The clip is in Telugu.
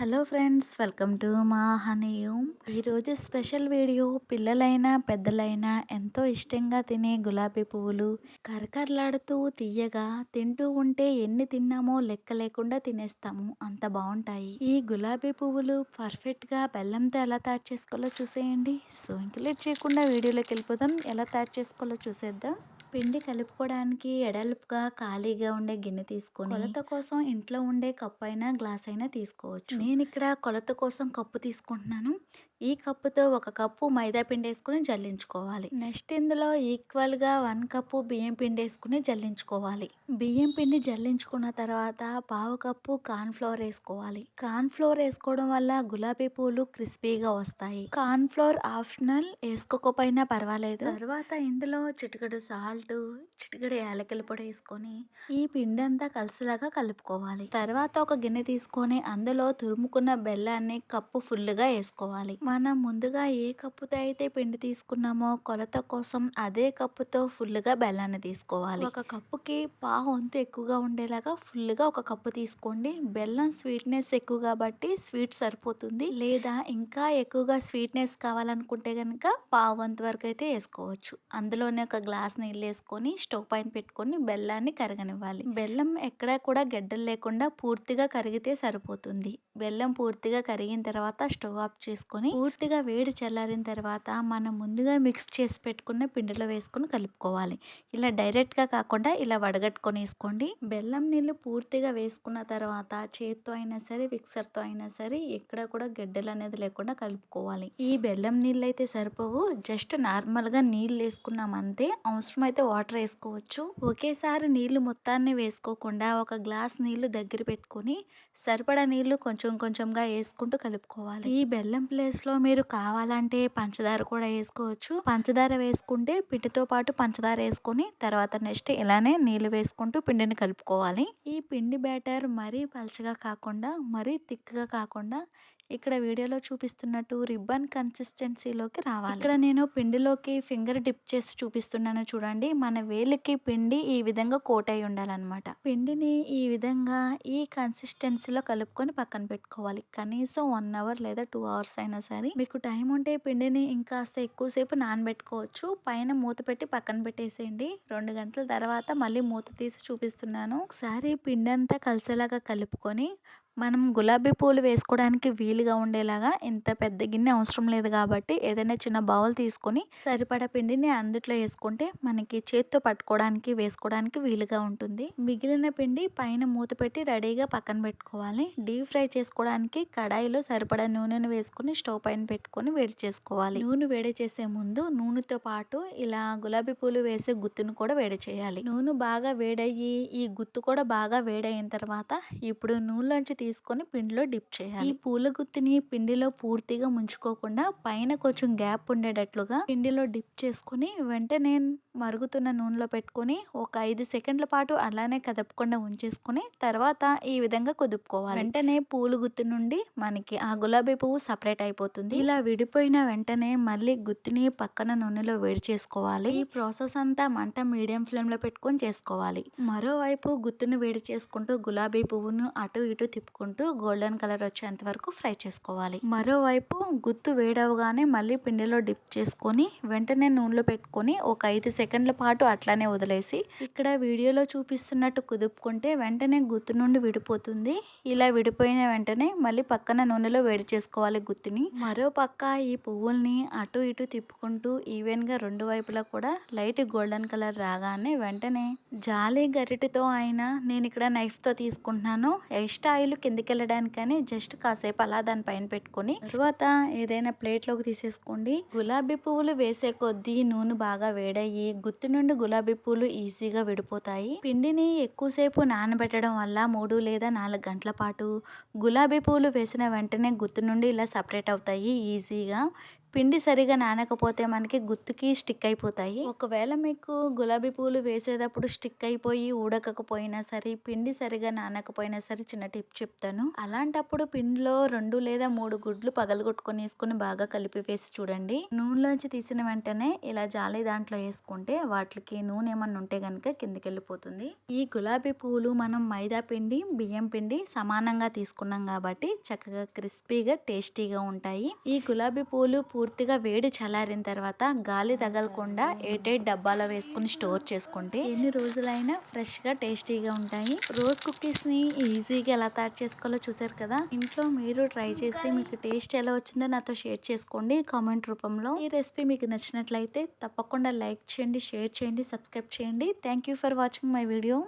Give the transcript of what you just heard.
హలో ఫ్రెండ్స్ వెల్కమ్ టు మా హనీయూమ్. ఈరోజు స్పెషల్ వీడియో పిల్లలైనా పెద్దలైనా ఎంతో ఇష్టంగా తినే గులాబీ పువ్వులు. కరకరలాడుతూ తీయగా తింటూ ఉంటే ఎన్ని తిన్నామో లెక్క లేకుండా తినేస్తాము. అంత బాగుంటాయి ఈ గులాబీ పువ్వులు పర్ఫెక్ట్గా బెల్లంతో ఎలా తయారు చేసుకోవాలో చూసేయండి. సో ఇంకలేట్ చేయకుండా వీడియోలోకి వెళ్ళిపోదాం. ఎలా తయారు చేసుకోవాలో చూసేద్దాం. పిండి కలుపుకోవడానికి ఎడల్పుగా ఖాళీగా ఉండే గిన్నె తీసుకొని కొలత కోసం ఇంట్లో ఉండే కప్ అయినా గ్లాస్ అయినా తీసుకోవచ్చు. నేను ఇక్కడ కొలత కోసం కప్పు తీసుకుంటున్నాను. ఈ కప్పుతో ఒక కప్పు మైదా పిండి వేసుకుని జల్లించుకోవాలి. నెక్స్ట్. ఇందులో ఈక్వల్గా వన్ కప్పు బియ్యం పిండి వేసుకుని జల్లించుకోవాలి. బియ్యం పిండి జల్లించుకున్న తర్వాత పావు కప్పు కార్న్ ఫ్లోర్ వేసుకోవాలి. కార్న్ ఫ్లోర్ వేసుకోవడం వల్ల గులాబీ పూలు క్రిస్పీగా వస్తాయి. కార్న్ ఫ్లోర్ ఆప్షనల్ వేసుకోకపోయినా పర్వాలేదు. తర్వాత ఇందులో చిటికడు సాల్ట్ చిటికడు యాలకల పొడి వేసుకొని ఈ పిండి అంతా కలిసిలాగా కలుపుకోవాలి. తర్వాత ఒక గిన్నె తీసుకొని అందులో తురుముకున్న బెల్లాన్ని కప్పు ఫుల్గా వేసుకోవాలి. మనం ముందుగా ఏ కప్పుతో అయితే పిండి తీసుకున్నామో కొలత కోసం అదే కప్పుతో ఫుల్గా బెల్లాన్ని తీసుకోవాలి. ఒక కప్పుకి పావు వంతు ఎక్కువగా ఉండేలాగా ఫుల్గా ఒక కప్పు తీసుకోండి. బెల్లం స్వీట్నెస్ ఎక్కువ కాబట్టి స్వీట్ సరిపోతుంది. లేదా ఇంకా ఎక్కువగా స్వీట్నెస్ కావాలనుకుంటే కనుక పావు వంతు వరకు అయితే వేసుకోవచ్చు. అందులోనే ఒక గ్లాస్ నీళ్ళు వేసుకొని స్టవ్ పైన పెట్టుకొని బెల్లాన్ని కరగనివ్వాలి. బెల్లం ఎక్కడా కూడా గడ్డలు లేకుండా పూర్తిగా కరిగితే సరిపోతుంది. బెల్లం పూర్తిగా కరిగిన తర్వాత స్టవ్ ఆఫ్ చేసుకొని పూర్తిగా వేడి చల్లారిన తర్వాత మనం ముందుగా మిక్స్ చేసి పెట్టుకున్న పిండిలో వేసుకొని కలుపుకోవాలి. ఇలా డైరెక్ట్గా కాకుండా ఇలా వడగట్టుకొని వేసుకోండి బెల్లం నీళ్ళు పూర్తిగా వేసుకున్న తర్వాత చేత్తో అయినా సరే మిక్సర్తో అయినా సరే ఎక్కడ కూడా గడ్డలు అనేది లేకుండా కలుపుకోవాలి. ఈ బెల్లం నీళ్ళు అయితే సరిపోవు. జస్ట్ నార్మల్గా నీళ్ళు వేసుకున్నాం అంతే. అవసరమైతే వాటర్ వేసుకోవచ్చు. ఒకేసారి నీళ్ళు మొత్తాన్ని వేసుకోకుండా ఒక గ్లాస్ నీళ్ళు దగ్గర పెట్టుకొని సరిపడా నీళ్ళు కొంచెం కొంచెం కొంచెంగా వేసుకుంటూ కలుపుకోవాలి. ఈ బెల్లం ప్లేస్లో లో మీరు కావాలంటే పంచదార కూడా వేసుకోవచ్చు పంచదార వేసుకుంటే పిండితో పాటు పంచదార వేసుకొని తర్వాత నెక్స్ట్ ఇలానే నీళ్ళు వేసుకుంటూ పిండిని కలుపుకోవాలి. ఈ పిండి బ్యాటర్ మరీ పలచగా కాకుండా మరీ తిక్గా కాకుండా ఇక్కడ వీడియోలో చూపిస్తున్నట్టు రిబ్బన్ కన్సిస్టెన్సీలోకి రావాలి. ఇక్కడ నేను పిండిలోకి ఫింగర్ డిప్ చేసి చూపిస్తున్నాను చూడండి. మన వేలికి పిండి ఈ విధంగా కోట్ అయి ఉండాలన్నమాట. పిండిని ఈ విధంగా ఈ కన్సిస్టెన్సీలో కలుపుకొని పక్కన పెట్టుకోవాలి. కనీసం వన్ అవర్ లేదా టూ అవర్స్ అయినా సరే. మీకు టైం ఉంటే పిండిని ఇంకాస్త ఎక్కువసేపు నానబెట్టుకోవచ్చు. పైన మూత పెట్టి పక్కన పెట్టేసేయండి. రెండు గంటల తర్వాత మళ్ళీ మూత తీసి చూపిస్తున్నాను. ఒకసారి పిండి అంతా కలిసేలాగా కలుపుకొని మనం గులాబీ పూలు వేసుకోవడానికి వీలుగా ఉండేలాగా ఇంత పెద్ద గిన్నె అవసరం లేదు కాబట్టి ఏదైనా చిన్న బౌల్ తీసుకొని సరిపడా పిండిని అందుట్లో వేసుకుంటే మనకి చేత్తో పట్టుకోవడానికి వేసుకోవడానికి వీలుగా ఉంటుంది. మిగిలిన పిండి పైన మూత పెట్టి రెడీగా పక్కన పెట్టుకోవాలి. డీప్ ఫ్రై చేసుకోవడానికి కడాయిలో సరిపడ నూనెను వేసుకొని స్టవ్ పైన పెట్టుకొని వేడి చేసుకోవాలి. నూనె వేడి చేసే ముందు నూనెతో పాటు ఇలా గులాబీ పూలు వేసే గుత్తును కూడా వేడి చేయాలి. నూనె బాగా వేడయ్యి ఈ గుత్తు కూడా బాగా వేడయిన తర్వాత ఇప్పుడు నూనెలోంచి తీసుకొని పిండిలో డిప్ చేయాలి. ఈ పూల గుత్తిని పిండిలో పూర్తిగా ముంచుకోకుండా పైన కొంచెం గ్యాప్ ఉండేటట్లుగా పిండిలో డిప్ చేసుకొని వెంటనే మరుగుతున్న నూనెలో పెట్టుకొని ఒక ఐదు సెకండ్ల పాటు అలానే కదపకుండా ఉంచేసుకొని తర్వాత ఈ విధంగా కుదుపుకోవాలి. వెంటనే పూలు గుత్తి నుండి మనకి ఆ గులాబీ పువ్వు సపరేట్ అయిపోతుంది. ఇలా విడిపోయిన వెంటనే మళ్ళీ గుత్తిని పక్కన నూనెలో వేడి చేసుకోవాలి. ఈ ప్రాసెస్ అంతా మంట మీడియం ఫ్లేమ్లో పెట్టుకొని చేసుకోవాలి. మరోవైపు గుత్తిని వేడి చేసుకుంటూ గులాబీ పువ్వును అటు ఇటు కలుపుకుంటూ గోల్డెన్ కలర్ వచ్చేంత వరకు ఫ్రై చేసుకోవాలి. మరోవైపు గుత్తు వేడవగానే మళ్ళీ పిండిలో డిప్ చేసుకొని వెంటనే నూనెలో పెట్టుకొని ఒక ఐదు సెకండ్ల పాటు అట్లానే వదిలేసి ఇక్కడ వీడియోలో చూపిస్తున్నట్టు కుదుపుకుంటే వెంటనే గుత్తు నుండి విడిపోతుంది. ఇలా విడిపోయిన వెంటనే మళ్ళీ పక్కన నూనెలో వేడి చేసుకోవాలి గుత్తిని. మరో పక్క ఈ పువ్వుల్ని అటు ఇటు తిప్పుకుంటూ ఈవెన్గా రెండు వైపులా కూడా లైట్ గోల్డెన్ కలర్ రాగానే వెంటనే జాలి గరిటితో అయినా నేను ఇక్కడ నైఫ్తో తీసుకుంటున్నాను. ఎక్స్ట్రా ఆయిల్ కిందికి వెళ్ళడానికని జస్ట్ కాసేపు అలా దాని పైన పెట్టుకొని తర్వాత ఏదైనా ప్లేట్లోకి తీసేసుకోండి. గులాబీ పువ్వులు వేసే కొద్దీ నూనె బాగా వేడయ్యి గుత్తి నుండి గులాబీ పువ్వులు ఈజీగా విడిపోతాయి. పిండిని ఎక్కువసేపు నానబెట్టడం వల్ల మూడు లేదా నాలుగు గంటల పాటు గులాబీ పువ్వులు వేసిన వెంటనే గుత్తి నుండి ఇలా సపరేట్ అవుతాయి ఈజీగా. పిండి సరిగా నానకపోతే మనకి గుత్తుకి స్టిక్ అయిపోతాయి. ఒకవేళ మీకు గులాబీ పూలు వేసేటప్పుడు స్టిక్ అయిపోయి ఊడకపోయినా సరే పిండి సరిగా నానకపోయినా సరే చిన్న టిప్ చెప్తాను. అలాంటప్పుడు పిండిలో రెండు లేదా మూడు గుడ్లు పగలగొట్టుకొని వేసుకొని బాగా కలిపి వేసి చూడండి. నూనెలోంచి తీసిన వెంటనే ఇలా జాలి దాంట్లో వేసుకుంటే వాటికి నూనె ఏమన్నా ఉంటే కనుక కిందికి వెళ్ళిపోతుంది. ఈ గులాబీ పూలు మనం మైదా పిండి బియ్యం పిండి సమానంగా తీసుకున్నాం కాబట్టి చక్కగా క్రిస్పీగా టేస్టీగా ఉంటాయి. ఈ గులాబీ పూలు పూర్తిగా వేడి చల్లారిన తర్వాత గాలి తగలకుండా ఎయిట్ డబ్బాలో వేసుకుని స్టోర్ చేసుకుంటే ఎన్ని రోజులైనా ఫ్రెష్గా టేస్టీగా ఉంటాయి. రోజ్ కుకీస్ని ఈజీగా ఎలా తయారు చేసుకోవాలో చూసారు కదా? ఇంట్లో మీరు ట్రై చేసి మీకు టేస్ట్ ఎలా వచ్చిందో నాతో షేర్ చేసుకోండి. కామెంట్ రూపంలో. ఈ రెసిపీ మీకు నచ్చినట్లయితే తప్పకుండా లైక్ చేయండి షేర్ చేయండి సబ్స్క్రైబ్ చేయండి. Thank you for watching my video.